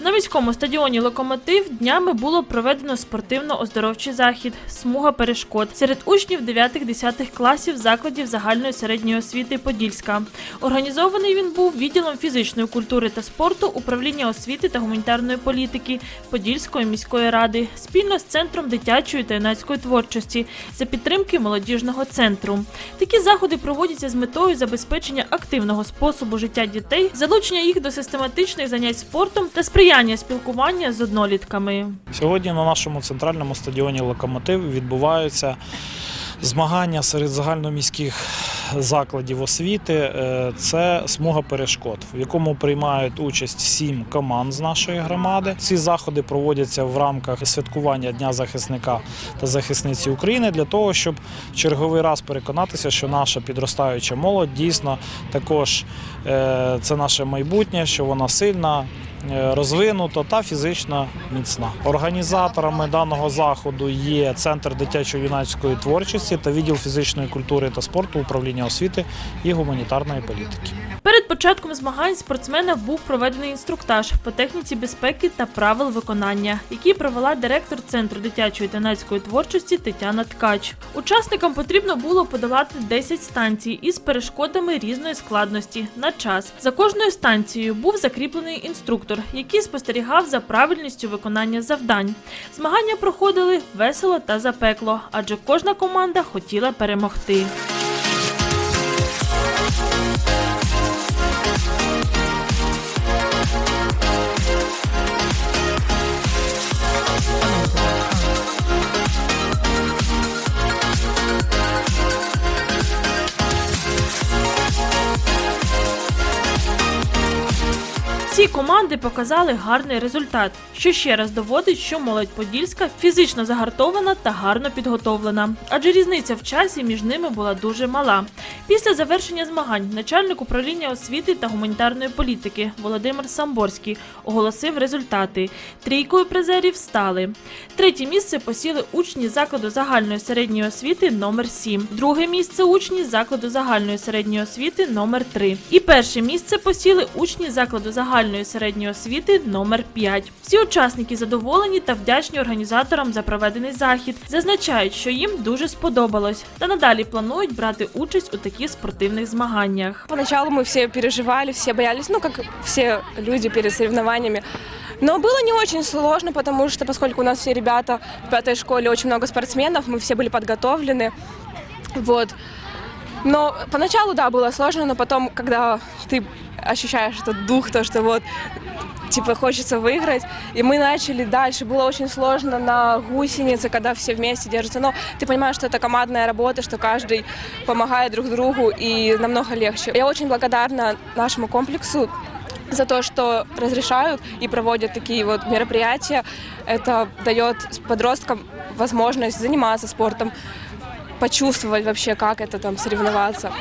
На міському стадіоні Локомотив днями було проведено спортивно-оздоровчий захід Смуга перешкод серед учнів 9-10 класів закладів загальної середньої освіти Подільська. Організований він був відділом фізичної культури та спорту управління освіти та гуманітарної політики Подільської міської ради спільно з центром дитячої та юнацької творчості за підтримки молодіжного центру. Такі заходи проводяться з метою забезпечення активного способу життя дітей, залучення їх до систематичних занять спортом та сприяння спілкування з однолітками. Сьогодні на нашому центральному стадіоні Локомотив відбуваються змагання серед загальноміських закладів освіти. Е, Це смуга перешкод, в якому приймають участь сім команд з нашої громади. Ці заходи проводяться в рамках святкування Дня захисника та захисниці України для того, щоб в черговий раз переконатися, що наша підростаюча молодь дійсно також е, це наше майбутнє, що вона сильна, розвинута та фізично міцна. Організаторами даного заходу є Центр дитячо-юнацької творчості та відділ фізичної культури та спорту управління освіти і гуманітарної політики. Початком змагань спортсменам був проведений інструктаж по техніці безпеки та правил виконання, який провела директор центру дитячої та юнацької творчості Тетяна Ткач. Учасникам потрібно було подолати 10 станцій із перешкодами різної складності на час. За кожною станцією був закріплений інструктор, який спостерігав за правильністю виконання завдань. Змагання проходили весело та запекло, адже кожна команда хотіла перемогти. Всі команди показали гарний результат, що ще раз доводить, що молодь Подільська фізично загартована та гарно підготовлена, адже різниця в часі між ними була дуже мала. Після завершення змагань начальник управління освіти та гуманітарної політики Володимир Самборський оголосив результати. Трійкою призерів стали. Третє місце посіли учні закладу загальної середньої освіти номер 7 Друге місце учні закладу загальної середньої освіти номер 3 І перше місце посіли учні закладу загальної середньої освіти номер 5 Всі учасники задоволені та вдячні організаторам за проведений захід. Зазначають, що їм дуже сподобалось, та надалі планують брати участь у таких спортивних змаганнях. Поначалу мы все переживали, все боялись, ну, как все люди перед соревнованиями. Но было не очень сложно, потому что, поскольку у нас все ребята в пятой школе, очень много спортсменов, мы все были подготовлены. Вот. Но поначалу, да, было сложно, но потом, когда ты ощущаешь этот дух, то, что вот типа хочется выиграть. И мы начали дальше. Было очень сложно на гусенице, когда все вместе держатся. Но ты понимаешь, что это командная работа, что каждый помогает друг другу и намного легче. Я очень благодарна нашему комплексу за то, что разрешают и проводят такие вот мероприятия. Это дает подросткам возможность заниматься спортом, почувствовать вообще, как это там соревноваться.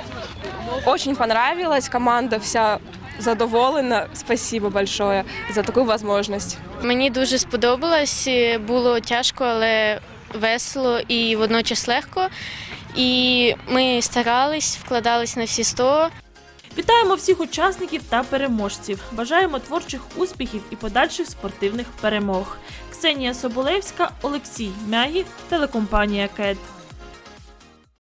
Очень понравилась команда вся задоволена. Спасибо большое за таку возможность. Мені дуже сподобалось. Було тяжко, але весело і водночас легко. І ми старались, вкладались на всі сто. Вітаємо всіх учасників та переможців. Бажаємо творчих успіхів і подальших спортивних перемог. Ксенія Соболевська, Олексій Мягі, телекомпанія КЕД.